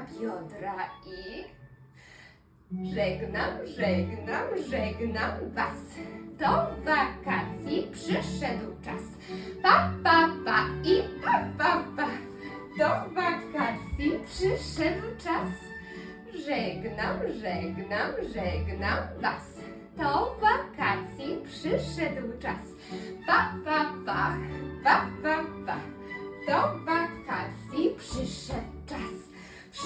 na biodra i żegnam, żegnam, żegnam Was. Do wakacji przyszedł czas. Pa, pa, pa i pa, pa, pa. Do wakacji przyszedł czas. Żegnam, żegnam, żegnam Was. Do wakacji przyszedł czas. Pa, pa, pa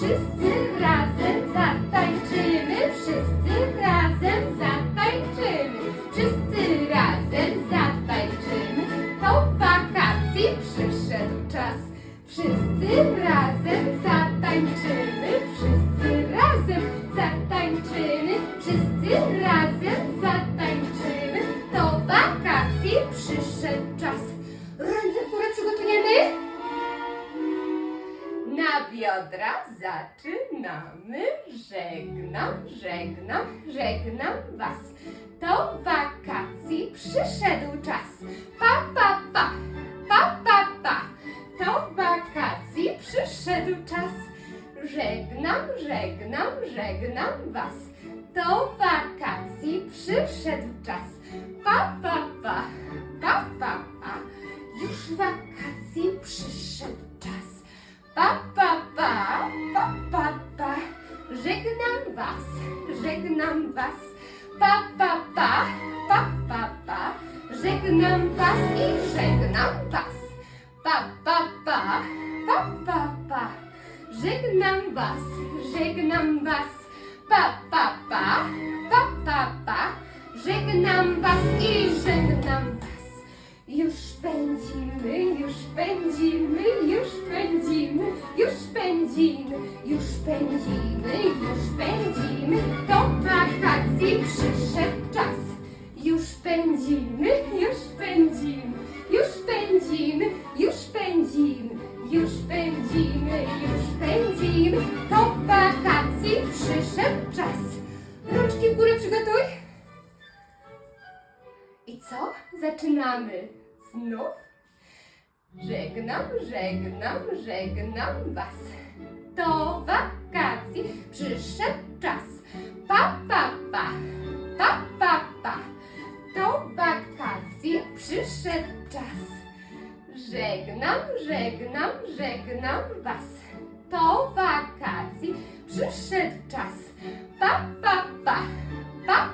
Wszyscy razem zatańczymy, wszyscy razem zatańczymy, wszyscy razem zatańczymy. Do wakacji przyszedł czas. Wszyscy razem zatańczymy, wszyscy razem zatańczymy, wszyscy razem zatańczymy. Do wakacji przyszedł czas. Biodra zaczynamy. Żegnam, żegnam, żegnam Was. Do wakacji przyszedł czas. Pa, pa, pa, pa, pa, pa. Do wakacji przyszedł czas. Żegnam, żegnam, żegnam Was. Do wakacji przyszedł czas. Pa, pa, pa, was. Pa, pa, pa, pa, pa, pa. Żegnam was i żegnam was. Pa, pa, pa, pa, pa, pa. Żegnam was, żegnam was. Pa, pa, pa, pa, pa, pa. Żegnam was i żegnam was. Już pędzimy, już pędzimy, już pędzimy, już pędzimy, już pędzimy, już pędzimy. Pędzimy, już pędzimy, już pędzimy, już pędzimy, już pędzimy, już pędzimy. Do wakacji przyszedł czas. Rączki w górę przygotuj. I co? Zaczynamy znów? Żegnam, żegnam, żegnam Was. Do wakacji przyszedł przyszedł czas. Żegnam, żegnam, żegnam Was. Do wakacji przyszedł czas. Pa, pa, pa, pa,